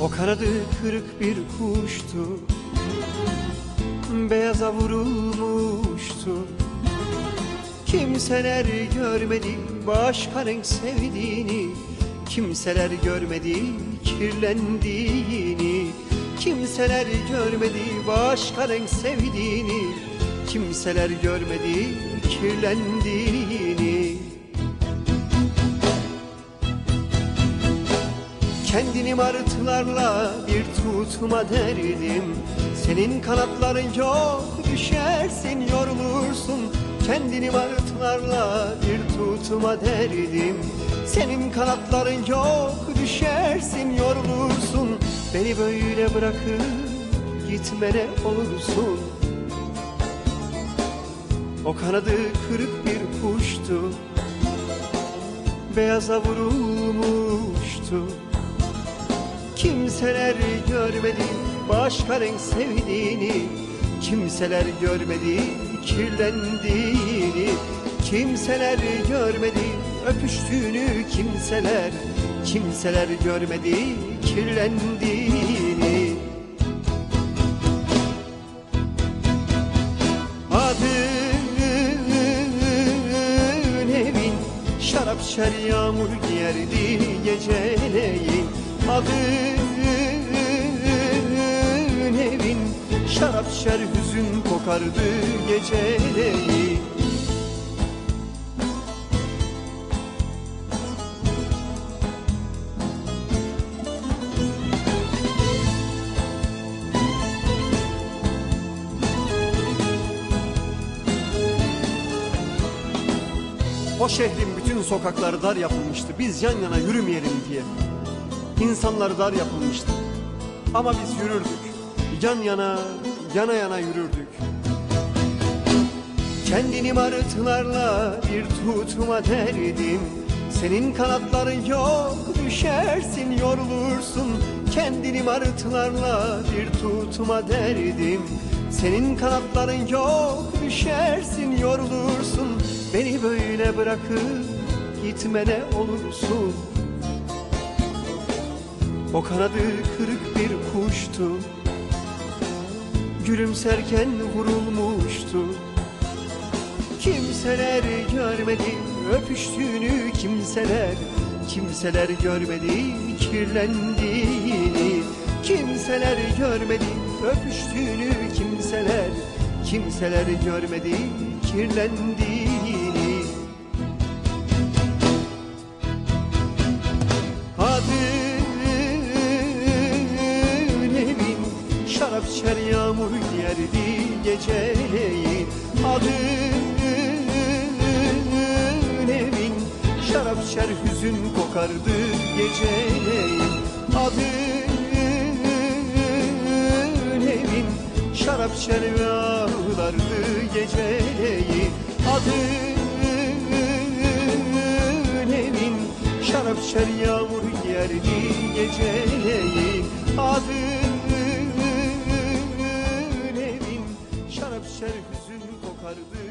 O kanadı kırık bir kuştu Beyaza vurulmuştu. Kimseler görmedi başkanın sevdiğini Kimseler görmedi kirlendiğini Kimseler görmedi başkanın sevdiğini. Kimseler görmedi kirlendiğini. Kendini martılarla bir tutma derdim. Senin kanatların yok düşersin yorulursun. Kendini martılarla bir tutma derdim. Senin kanatların yok düşersin yorulursun. Beni böyle bırakıp gitmene olursun O kanadı kırık bir kuştu. Beyaza vurulmuştu. Kimseler görmedi başka renk sevdiğini. Kimseler görmedi kirlendiğini. Kimseler görmedi öpüştüğünü kimseler. Kimseler görmedi kirlendiğini Şarap şer yağmur giyerdi geceleyin. Adın evin Şarap şer hüzün kokardı geceleyin O şehrin bütün sokakları dar yapılmıştı. Biz yan yana yürümeyelim diye. İnsanlar dar yapılmıştı. Ama biz yürürdük. Yan yana, yana yana yürürdük. Kendini martılarla bir tutma derdim. Senin kanatların yok düşersin yorulursun. Kendini martılarla bir tutma derdim. Senin kanatların yok düşersin yorulursun Böyle bırakıp gitmene olursun. O kanadı kırık bir kuştu. Gülümserken vurulmuştu. Kimseler görmedi öpüştüğünü kimseler Kimseler görmedi kirlendiğini. Kimseler görmedi öpüştüğünü kimseler Kimseler görmedi kirlendiğini Şarap şer yağmur yerdi geceleyin Adın evin Şarap şer hüzün kokardı geceleyin Adın evin Şarap şer ağlardı geceleyin Adın evin Şarap şer yağmur yerdi geceleyin Adın evin